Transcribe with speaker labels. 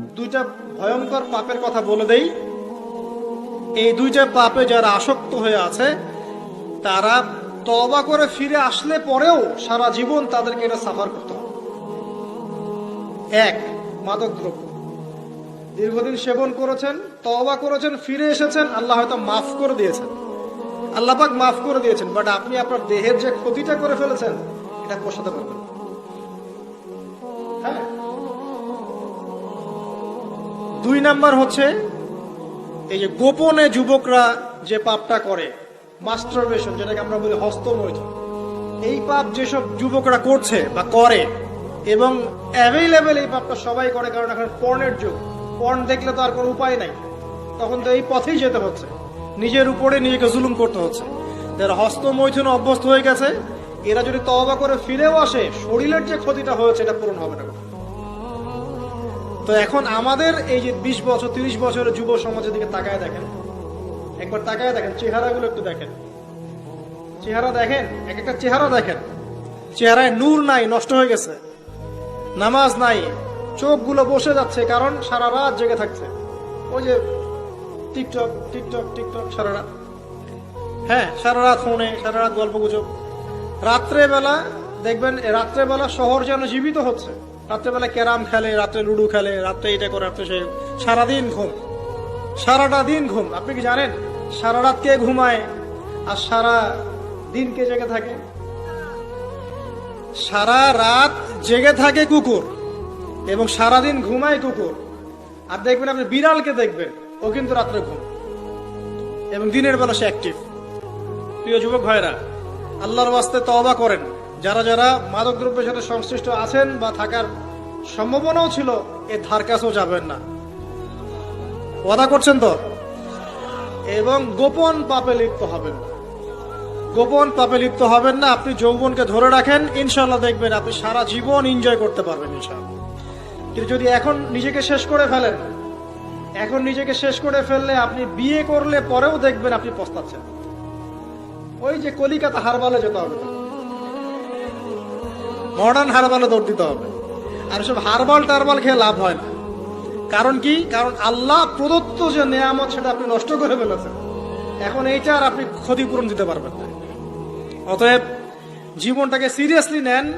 Speaker 1: দুইটা ভয়ঙ্কর পাপের কথা বলে দেই। এই দুইটা পাপে যারা আসক্ত হয়ে আছে, তারা তবা করে ফিরে আসলে পরেও সারা জীবন তাদেরকে এটা সাফার করতে হবে। এক মাদক দ্রব্য দীর্ঘদিন সেবন করেছেন তবা করেছেন, ফিরে এসেছেন, আল্লাহ হয়তো মাফ করে দিয়েছেন। আল্লাহ পাক মাফ করে দিয়েছেন, বাট আপনি আপনার দেহের যে ক্ষতিটা করে ফেলেছেন, এটা পোষাতে পারবেন দুই নাম্বার হচ্ছে এই যে গোপনে যুবকরা যে পাপটা করে মাস্টারবেশন যেটাকে আমরা বলি হস্তমৈথুন। এই পাপ যেসব যুবকরা করছে বা করে এবং অ্যাভেলেবেল এই পাপটা সবাই করে, কারণ এখন পর্নের যুগ। পর্ন দেখলে তো আর কোনো উপায় নাই। তখন তো এই পথেই যেতে হচ্ছে। নিজের উপরে নিজেকে জুলুম করতে হচ্ছে। যারা হস্তমৈথুন অভ্যস্ত হয়ে গেছে, এরা যদি তওবা করে ফিরেও আসে, শরীরের যে ক্ষতিটা হয়েছে, এটা পূরণ হবে না। তো এখন আমাদের এই যে বিশ বছর, তিরিশ বছরের যুব সমাজের দিকে তাকায় দেখেন। একবার তাকায় দেখেন, চেহারাগুলো একটু দেখেন। চেহারা দেখেন এক একটা চেহারা দেখেন। চেহারায় নূর নাই, নষ্ট হয়ে গেছে। নামাজ নাই, চোখগুলো বসে যাচ্ছে কারণ সারা রাত জেগে থাকছে। ওই যে টিকটক টিকটক টিকটক, সারা রাত। হ্যাঁ সারা রাত ফোনে, সারা রাত গল্প গুজব রাত্রেবেলা দেখবেন, রাত্রেবেলা শহর যেন জীবিত হচ্ছে। রাত্রেবেলা ক্যারাম খেলে, রাত্রে লুডু খেলে, রাত্রে এটা করে, রাত্রে সে সারাদিন ঘুম। সারাটা দিন ঘুম। আপনি কি জানেন? সারা রাত কে ঘুমায়? আর সারা দিন কে জেগে থাকে? সারা রাত জেগে থাকে কুকুর এবং সারাদিন ঘুমায় কুকুর। আর দেখবেন আপনি বিড়ালকে দেখবেন, ও কিন্তু রাত্রে ঘুম। এবং দিনের বেলা সে অ্যাক্টিভ প্রিয় যুবক ভাইরা আল্লাহর ওয়াস্তে তবা করেন। যারা যারা মাদক দ্রব্যের সাথে সংশ্লিষ্ট আছেন বা থাকার সম্ভাবনাও ছিল, এ ধার কাছেও যাবেন না। ওয়াদা করছেন তো? এবং গোপন পাপে লিপ্ত হবেন। গোপন পাপে লিপ্ত হবেন না, আপনি যৌবনকে ধরে রাখেন ইনশাল্লাহ দেখবেন আপনি সারা জীবন এনজয় করতে পারবেন ইনশাল্লাহ কিন্তু যদি এখন নিজেকে শেষ করে ফেলেন, এখন নিজেকে শেষ করে ফেললে আপনি বিয়ে করলে পরেও দেখবেন আপনি পস্তাচ্ছেন। ওই যে কলিকাতা হারবালে যেতে হবে। মডার্ন হারবালে দৌড় দিতে হবে। আর সব হারবাল টারবাল খেয়ে লাভ হয় না। কারণ কি? কারণ আল্লাহ প্রদত্ত যে নেয়ামত সেটা আপনি নষ্ট করে ফেলেছেন। এখন এইটা আর আপনি ক্ষতিপূরণ দিতে পারবেন না। অতএব জীবনটাকে সিরিয়াসলি নেন।